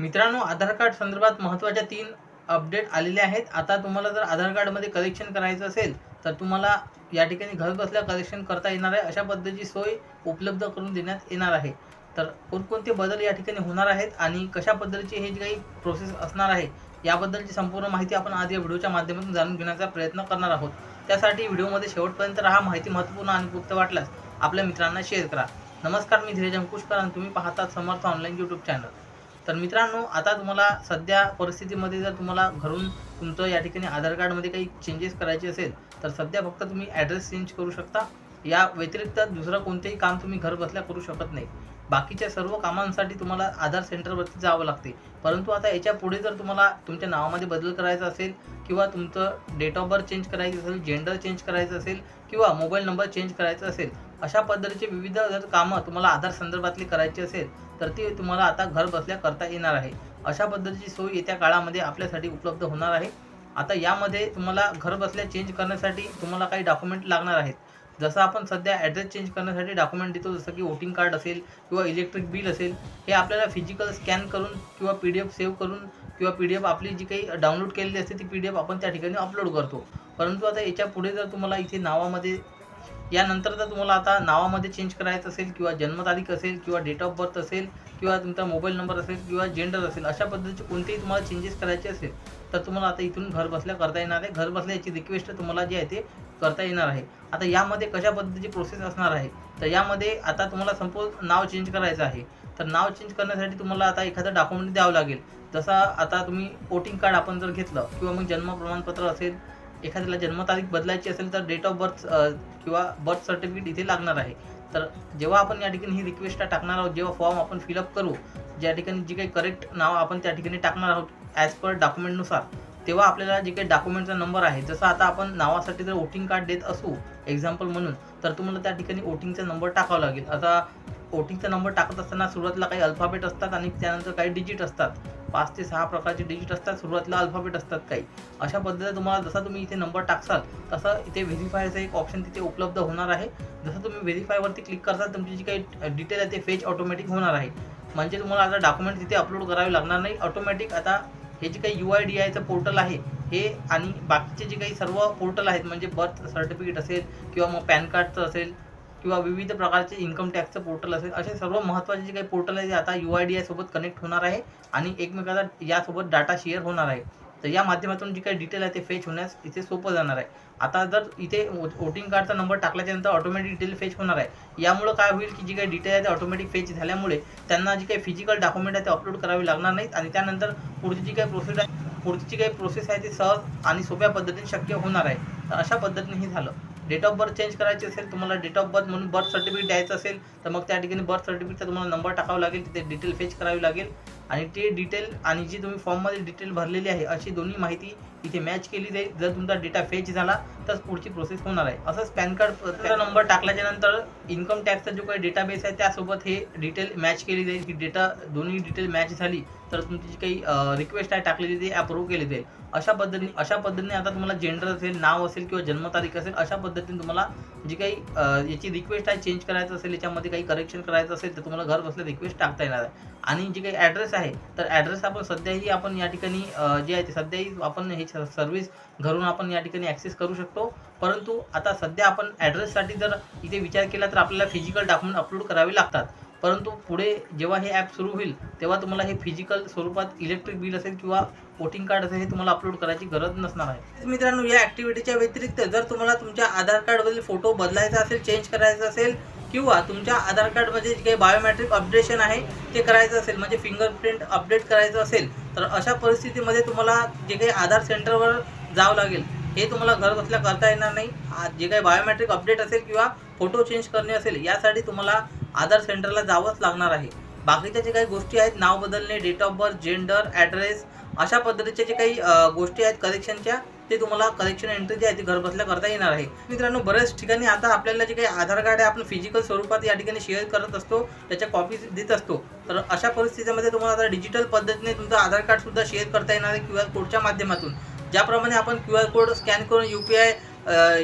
मित्रांनो आधार कार्ड संदर्भात महत्त्वाच्या तीन अपडेट आलेले आहेत. आता तुम्हाला जर आधार कार्डमध्ये कलेक्शन करायचं असेल तर तुम्हाला या ठिकाणी घर बसल्या कलेक्शन करता येणार आहे. अशा पद्धतीची सोय उपलब्ध करून देण्यात येणार आहे. तर कोणकोणते बदल या ठिकाणी होणार आहेत आणि कशा पद्धतीची हे जी काही प्रोसेस असणार आहे याबद्दलची संपूर्ण माहिती आपण आज या व्हिडिओच्या माध्यमातून जाणून घेण्याचा प्रयत्न करणार आहोत. त्यासाठी व्हिडिओमध्ये शेवटपर्यंत राहा माहिती महत्त्वपूर्ण आणि गुप्त वाटल्यास आपल्या मित्रांना शेअर करा. नमस्कार मी धीरज अंकुशकर आणि तुम्ही पाहतात समर्थ ऑनलाईन यूट्यूब चॅनल तर मित्रांनो आता तुम्हाला सध्या परिस्थितीमध्ये जर तुम्हाला घरून तुमचं या ठिकाणी आधार कार्डमध्ये काही चेंजेस करायचे असेल तर सध्या फक्त तुम्ही ॲड्रेस चेंज करू शकता. या व्यतिरिक्त दुसरं कोणतेही काम तुम्ही घर बसल्या करू शकत नाही. बाकीच्या सर्व कामांसाठी तुम्हाला आधार सेंटरवरती जावं लागते. परंतु आता याच्यापुढे जर तुम्हाला तुमच्या नावामध्ये बदल करायचा असेल किंवा तुमचं डेट ऑफ बर्थ चेंज करायचं असेल जेंडर चेंज करायचं असेल किंवा मोबाईल नंबर चेंज करायचा असेल अशा पद्धतीचे विविध जर कामं तुम्हाला आधार संदर्भातली करायची असेल तर ती तुम्हाला आता घर बसल्या करता येणार आहे. अशा पद्धतीची सोय येत्या काळामध्ये आपल्यासाठी उपलब्ध होणार आहे. आता यामध्ये तुम्हाला घर बसल्या चेंज करण्यासाठी तुम्हाला काही डॉक्युमेंट लागणार आहेत. जसं आपण सध्या ॲड्रेस चेंज करण्यासाठी डॉक्युमेंट देतो जसं की वोटिंग कार्ड असेल किंवा इलेक्ट्रिक बिल असेल हे आपल्याला फिजिकल स्कॅन करून किंवा पी डी एफ सेव्ह करून किंवा पी डी एफ आपली जी काही डाउनलोड केलेली असते ती पी डी एफ आपण त्या ठिकाणी अपलोड करतो. परंतु आता याच्यापुढे जर तुम्हाला इथे नावामध्ये यानंतर जर तुम्हाला आता नावामध्ये चेंज करायचं असेल किंवा जन्मतारीख असेल किंवा डेट ऑफ बर्थ असेल किंवा तुमचा मोबाईल नंबर असेल किंवा जेंडर असेल अशा पद्धतीचे कोणतेही तुम्हाला चेंजेस करायचे असेल तर तुम्हाला आता इथून घर बसल्या करता येणार आहे. घर बसल्या याची रिक्वेस्ट तुम्हाला जी आहे ते करता येणार आहे. आता यामध्ये कशा पद्धतीची प्रोसेस असणार आहे? तर यामध्ये आता तुम्हाला संपूर्ण नाव चेंज करायचं आहे. तर नाव चेंज करण्यासाठी तुम्हाला आता एखादं डॉक्युमेंट द्यावं लागेल. जसा आता तुम्ही वोटिंग कार्ड आपण जर घेतलं किंवा मग जन्म प्रमाणपत्र असेल एखाद्याला जन्मतारीख बदलायची असेल तर डेट ऑफ बर्थ किंवा बर्थ सर्टिफिकेट इथे लागणार आहे. तर जेव्हा आपण या ठिकाणी ही रिक्वेस्ट टाकणार आहोत जेव्हा फॉर्म आपण फिलअप करू ज्या ठिकाणी जी काही करेक्ट नाव आपण त्या ठिकाणी टाकणार आहोत ॲज पर डॉक्युमेंटनुसार तेव्हा आपल्याला जे काही डॉक्युमेंटचा नंबर आहे जसं आता आपण नावासाठी जर वोटिंग कार्ड देत असू एक्झाम्पल म्हणून तर तुम्हाला त्या ठिकाणी वोटिंगचा नंबर टाकावा लागेल. आता वोटिंगचा नंबर टाकत असताना सुरुवातीला काही अल्फाबेट असतात आणि त्यानंतर काही डिजिट असतात. पाच ते सहा प्रकारचे डिजिट असतात सुरुवातीला अल्फाबेट असतात काही. अशा पद्धतीने तुम्हाला जसा तुम्ही इथे नंबर टाकसाल तसं इथे व्हेरीफायचं एक ऑप्शन तिथे उपलब्ध होणार आहे. जसं तुम्ही व्हेरीफायवरती क्लिक करसाल तुमची जी काही डिटेल आहे ते फेच ऑटोमॅटिक होणार आहे. म्हणजे तुम्हाला आता डॉक्युमेंट तिथे अपलोड करावे लागणार नाही. ऑटोमॅटिक आता हे जे काही यू आय डी आयचं पोर्टल आहे हे आणि बाकीचे जे काही सर्व पोर्टल आहेत म्हणजे बर्थ सर्टिफिकेट असेल किंवा मग पॅन कार्डचं असेल किंवा विविध प्रकारचे इन्कम टॅक्सचं पोर्टल असेल असे सर्व महत्त्वाचे जे काही पोर्टल आहे ते आता यू आय डी आयसोबत कनेक्ट होणार आहे आणि एकमेकाला यासोबत डाटा शेअर होणार आहे. तर या माध्यमातून जी काही डिटेल आहे ते फेच होण्यास इथे सोपं जाणार आहे. आता जर इथे वोटिंग कार्डचा नंबर टाकल्याच्यानंतर ऑटोमॅटिक डिटेल फेच होणार आहे. यामुळं काय होईल की जी काही डिटेल आहे ते ऑटोमॅटिक फेच झाल्यामुळे त्यांना जी काही फिजिकल डॉक्युमेंट आहे ते अपलोड करावे लागणार नाहीत आणि त्यानंतर पुढची जी काही प्रोसेस आहे पुढची जी काही प्रोसेस आहे ती सहज आणि सोप्या पद्धतीने शक्य होणार आहे. तर अशा पद्धतीने हे झालं. डेट ऑफ बर्थ चेंज करायची असेल तुम्हाला डेट ऑफ बर्थ म्हणून बर्थ सर्टिफिकेट द्यायचं असेल तर मग त्या ठिकाणी बर्थ सर्टिफिकेटचा तुम्हाला नंबर टाकावा लागेल तिथे डिटेल फेच करावी लागेल. आणि ते डिटेल आणि जी तुम्ही फॉर्ममध्ये डिटेल भरलेली आहे अशी दोन्ही माहिती इथे मॅच केली जाईल. जर तुमचा डेटा फेच झाला तर पुढची प्रोसेस होणार आहे. असंच पॅन कार्ड नंबर टाकल्याच्या नंतर इन्कम टॅक्सचा जो काही डेटाबेस आहे त्यासोबत हे डिटेल मॅच केली जाईल. की डेटा दोन्ही डिटेल मॅच झाली तर तुमची जी काही रिक्वेस्ट आहे टाकलेली ती अप्रूव्ह केली जाईल. अशा पद्धतीने अशा पद्धतीने आता तुम्हाला जेंडर असेल नाव असेल किंवा जन्मतारीख असेल अशा पद्धतीने तुम्हाला जी काही याची रिक्वेस्ट आहे चेंज करायचं असेल याच्यामध्ये काही करेक्शन करायचं असेल तर तुम्हाला घर बसल्या रिक्वेस्ट टाकता येणार आहे. आणि जी काही ॲड्रेस आहे तर ॲड्रेस आपण सध्याही आपण या ठिकाणी जे आहे ते सध्याही आपण हे सर्व्हिस घरून आपण या ठिकाणी ॲक्सेस करू शकतो. परंतु आता सध्या आपण ॲड्रेससाठी जर इथे विचार केला तर आपल्याला फिजिकल डॉक्युमेंट अपलोड करावे लागतात. परंतु पुढे जेव्हा हे ॲप सुरू होईल तेव्हा तुम्हाला हे फिजिकल स्वरूपात इलेक्ट्रिक बिल असेल किंवा वोटिंग कार्ड असेल हे तुम्हाला अपलोड करायची गरज नसणार आहे. मित्रांनो या ॲक्टिव्हिटीच्या व्यतिरिक्त जर तुम्हाला तुमच्या आधार कार्डवरील फोटो बदलायचा असेल चेंज करायचा असेल किंवा तुमच्या आधार कार्डमध्ये जे काही बायोमॅट्रिक अपडेशन आहे ते करायचं असेल म्हणजे फिंगरप्रिंट अपडेट करायचं असेल तर अशा परिस्थितीमध्ये तुम्हाला जे काही आधार सेंटरवर जावं लागेल हे तुम्हाला घर बसल्या करता येणार नाही. आ- जे काही बायोमॅट्रिक अपडेट असेल किंवा फोटो चेंज करणे असेल यासाठी तुम्हाला आधार सेंटरला जावंच लागणार आहे. बाकीच्या जे काही गोष्टी आहेत नाव बदलणे date of birth gender address अशा पद्धतीच्या जे काही गोष्टी आहेत कलेक्शनच्या ते तुम्हाला कलेक्शन एंट्री जी आहे ती घरबसल्या करता येणार आहे. मित्रांनो बऱ्याच ठिकाणी आता आपल्याला जे काही आधार कार्ड आहे आपण फिजिकल स्वरूपात या ठिकाणी शेअर करत असतो त्याच्या कॉपीज देत असतो. तर अशा परिस्थितीमध्ये तुम्हाला आता डिजिटल पद्धतीने तुमचं आधार कार्डसुद्धा शेअर करता येणार आहे क्यू आर कोडच्या माध्यमातून. ज्याप्रमाणे आपण क्यू आर कोड स्कॅन करून U P I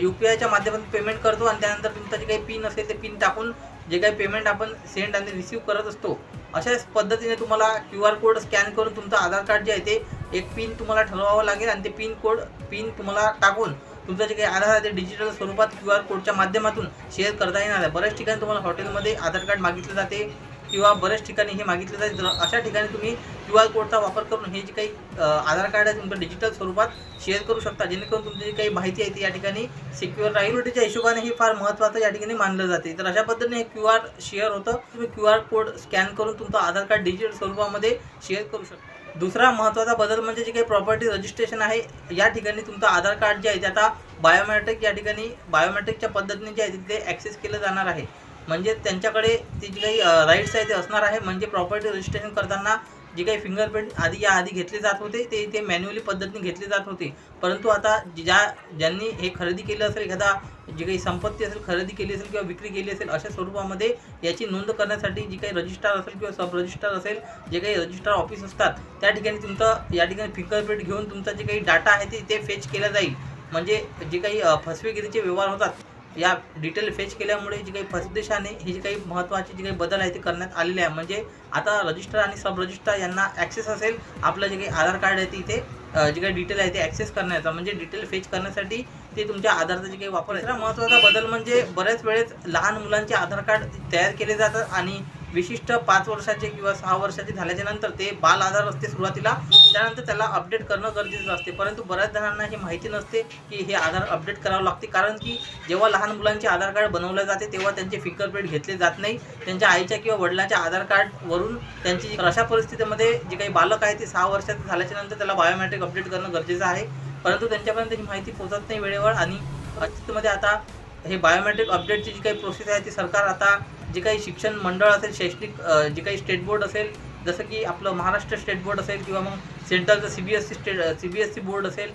U P आयच्या माध्यमातून पेमेंट करतो आणि त्यानंतर तुमचं जे काही पिन असेल ते पिन टाकून जे काही पेमेंट आपण सेंड आणि रिसीव करत असतो. अशाच पद्धतीने तुम्हाला क्यू आर कोड स्कॅन करून तुमचं आधार कार्ड जे आहे ते एक पिन तुम्हाला ठरवावं लागेल आणि ते पिन कोड पिन तुम्हाला टाकून तुमचं जे काही आधार आहे ते डिजिटल स्वरूपात क्यू आर कोडच्या माध्यमातून शेअर करता येणार आहे. बऱ्याच ठिकाणी तुम्हाला हॉटेलमध्ये आधार कार्ड मागितले जाते. किंवा बऱ्याच ठिकाणी हे मागितले जाते तर अशा ठिकाणी तुम्ही क्यू आर कोडचा वापर करून हे जे काही आधार कार्ड आहे तुमचं डिजिटल स्वरूपात शेअर करू शकता. जेणेकरून तुमची जी काही माहिती आहे ती या ठिकाणी सिक्युअर राहील. हिशोबाने हे फार महत्त्वाचं या ठिकाणी मानलं जाते. तर अशा पद्धतीने हे क्यू आर शेअर होतं. तुम्ही क्यू आर कोड स्कॅन करून तुमचं आधार कार्ड डिजिटल स्वरूपामध्ये शेअर करू शकता. दुसरा महत्त्वाचा बदल म्हणजे जे काही प्रॉपर्टी रजिस्ट्रेशन आहे या ठिकाणी तुमचं आधार कार्ड जे आहे ते आता बायोमॅट्रिक या ठिकाणी बायोमॅट्रिकच्या पद्धतीने जे आहे तिथे ॲक्सेस केलं जाणार आहे. म्हणजे त्यांच्याकडे ती जी काही राईट्स आहे ते असणार आहे. म्हणजे प्रॉपर्टी रजिस्ट्रेशन करताना जे काही फिंगरप्रिंट आधी या आधी घेतले जात होते ते ते मॅन्युअली पद्धतीने घेतले जात होते. परंतु आता ज्या ज्यांनी हे खरेदी केलं असेल एखादा जी काही संपत्ती असेल खरेदी केली असेल किंवा विक्री केली असेल अशा स्वरूपामध्ये याची नोंद करण्यासाठी जी काही रजिस्ट्रार असेल किंवा सब रजिस्ट्रार असेल जे काही रजिस्ट्रार ऑफिस असतात त्या ठिकाणी तुमचं या ठिकाणी फिंगरप्रिंट घेऊन तुमचा जे काही डाटा आहे ते ते फेच केला जाईल. म्हणजे जे काही फसवेगिरीचे व्यवहार होतात या डिटेल फेच केल्यामुळे जी काही फसदेशाने ही जी काही महत्त्वाचे जे काही बदल आहे ते करण्यात आलेले आहे. म्हणजे आता रजिस्टर आणि सब रजिस्टर यांना ॲक्सेस असेल आपलं जे काही आधार कार्ड आहे ते इथे जे काही डिटेल आहे ते ॲक्सेस करण्याचा. म्हणजे डिटेल फेच करण्यासाठी ते तुमच्या आधारचा जे काही वापर आहे. महत्त्वाचा बदल म्हणजे बऱ्याच वेळेस लहान मुलांचे आधार कार्ड तयार केले जातात आणि विशिष्ट पाच वर्षाचे किंवा सहा वर्षाचे झाल्याच्यानंतर ते बाल आधार असते सुरुवातीला त्यानंतर त्याला अपडेट करणं गरजेचं असते. परंतु बऱ्याच जणांना हे माहिती नसते की हे आधार अपडेट करावं लागते. कारण की जेव्हा लहान मुलांचे आधार कार्ड बनवले जाते तेव्हा त्यांचे फिंगरप्रिंट घेतले जात नाही. त्यांच्या आईच्या किंवा वडिलांच्या आधार कार्डवरून त्यांची अशा परिस्थितीमध्ये जे काही बालक आहे ते सहा वर्षाचे झाल्याच्यानंतर त्याला बायोमॅट्रिक अपडेट करणं गरजेचं आहे. परंतु त्यांच्यापर्यंत ही माहिती पोहोचत नाही वेळेवर आणि अस्तित्वमध्ये आता हे बायोमॅट्रिक अपडेटची जी काही प्रोसेस आहे ती सरकार आता जे काही शिक्षण मंडळ असेल शैक्षणिक जे काही स्टेट बोर्ड असेल जसं की आपलं महाराष्ट्र स्टेट बोर्ड असेल किंवा मग सेंट्रलचं C B S C state C B S C board असेल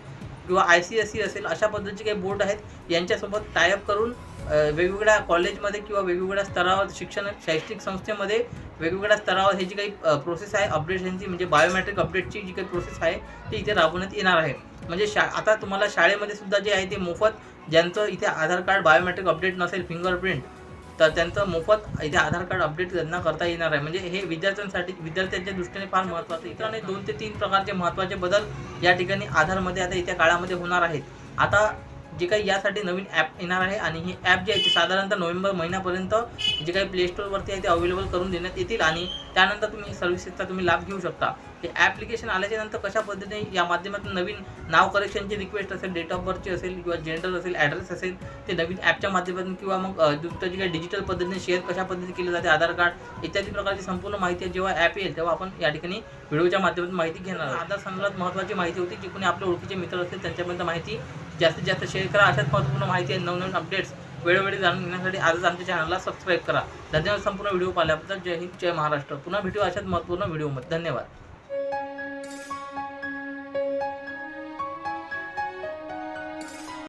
किंवा आय सी एस सी असेल अशा पद्धतीचे काही बोर्ड आहेत यांच्यासोबत टायअप करून वेगवेगळ्या कॉलेजमध्ये किंवा वेगवेगळ्या स्तरावर शिक्षण शैक्षणिक संस्थेमध्ये वेगवेगळ्या स्तरावर हे जी काही प्रोसेस आहे अपडेशनची म्हणजे बायोमॅट्रिक अपडेटची जी काही प्रोसेस आहे ती इथे राबवण्यात येणार आहे. म्हणजे शा आता तुम्हाला शाळेमध्ये सुद्धा जे आहे ते मोफत ज्यांचं इथे आधार कार्ड बायोमॅट्रिक अपडेट नसेल फिंगरप्रिंट तर त्यांचं मोफत इथे आधार कार्ड अपडेट त्यांना करता येणार आहे. म्हणजे हे विद्यार्थ्यांसाठी विद्यार्थ्यांच्या दृष्टीने फार महत्त्वाचं इतर आणि दोन ते तीन प्रकारचे महत्त्वाचे बदल या ठिकाणी आधारमध्ये आता येत्या काळामध्ये होणार आहेत. आता जे काही यासाठी नवीन ॲप येणार आहे आणि ही ॲप जे आहे ते साधारणतः नोव्हेंबर महिन्यापर्यंत जे काही प्ले स्टोअरवरती आहे ते अवेलेबल करून देण्यात येतील आणि त्यानंतर तुम्ही सर्व्हिसेसचा तुम्ही लाभ घेऊ शकता. हे ॲप्लिकेशन आल्याच्यानंतर कशा पद्धतीने या माध्यमातून नवीन नाव करेक्शनची रिक्वेस्ट असेल डेट ऑफ बर्थची असेल किंवा जेंडर असेल ॲड्रेस असेल ते नवीन ॲपच्या माध्यमातून किंवा मग दुसऱ्या जे काही डिजिटल पद्धतीने शेअर कशा पद्धतीने केली जाते आधार कार्ड इत्यादी प्रकारची संपूर्ण माहिती आहे. जेव्हा ॲप येईल तेव्हा आपण या ठिकाणी व्हिडिओच्या माध्यमातून माहिती घेणार आधार संदर्भात महत्त्वाची माहिती होती जी कोणी आपल्या ओळखीचे मित्र असतील त्यांच्यापर्यंत माहिती जास्तीत जास्त शेअर करा. अशाच महत्त्वपूर्ण माहिती आहे नवनवीन अपडेट्स वेळोवेळी जाणून घेण्यासाठी आजच आमच्या चॅनलला सबस्क्राईब करा. धन्यवाद संपूर्ण व्हिडिओ पाहिल्याबद्दल. जय हिंद जय महाराष्ट्र. पुन्हा भेटू अशाच महत्त्वपूर्ण व्हिडिओमध्ये. धन्यवाद.